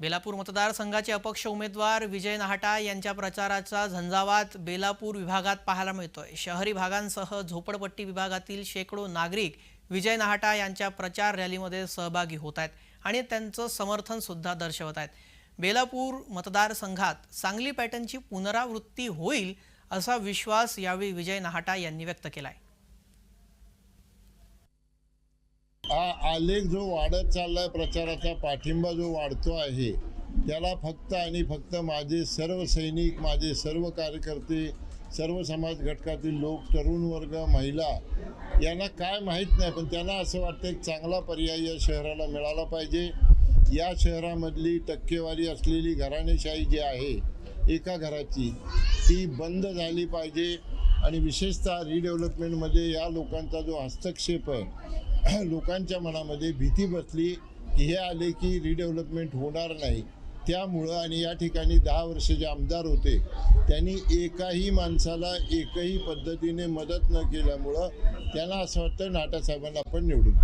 बेलापूर मतदारसंघाचे अपक्ष उमेदवार विजय नाहटा यांच्या प्रचाराचा झंझावात बेलापूर विभागात पाहायला मिळतोय. शहरी भागांसह झोपडपट्टी विभागातील शेकडो नागरिक विजय नाहटा यांच्या प्रचार रॅलीमध्ये सहभागी होत आहेत आणि त्यांचं समर्थन सुद्धा दर्शवत आहेत. बेलापूर मतदारसंघात सांगली पॅटर्नची पुनरावृत्ती होईल असा विश्वास यावेळी विजय नाहटा यांनी व्यक्त केला आहे हा आलेख जो वाढत चाललाय प्रचाराचा पाठिंबा जो वाढतो आहे त्याला फक्त आणि फक्त माझे सर्व सैनिक माझे सर्व कार्यकर्ते सर्व समाज घटकातील लोक तरुण वर्ग महिला यांना काय माहीत नाही पण त्यांना असं वाटतं एक चांगला पर्याय या शहराला मिळाला पाहिजे. या शहरामधली टक्केवारी असलेली घराणेशाही जी आहे एका घराची ती बंद झाली पाहिजे. आणि विशेषतः रिडेव्हलपमेंटमध्ये या लोकांचा जो हस्तक्षेप आहे लोकांच्या मनामध्ये भीती बसली की हे आले की रिडेव्हलपमेंट होणार नाही. त्यामुळं आणि या ठिकाणी दहा वर्ष जे आमदार होते त्यांनी एकाही माणसाला एकही पद्धतीने मदत न केल्यामुळं त्यांना असं वाटतं नाटासाहेबांना आपण निवडून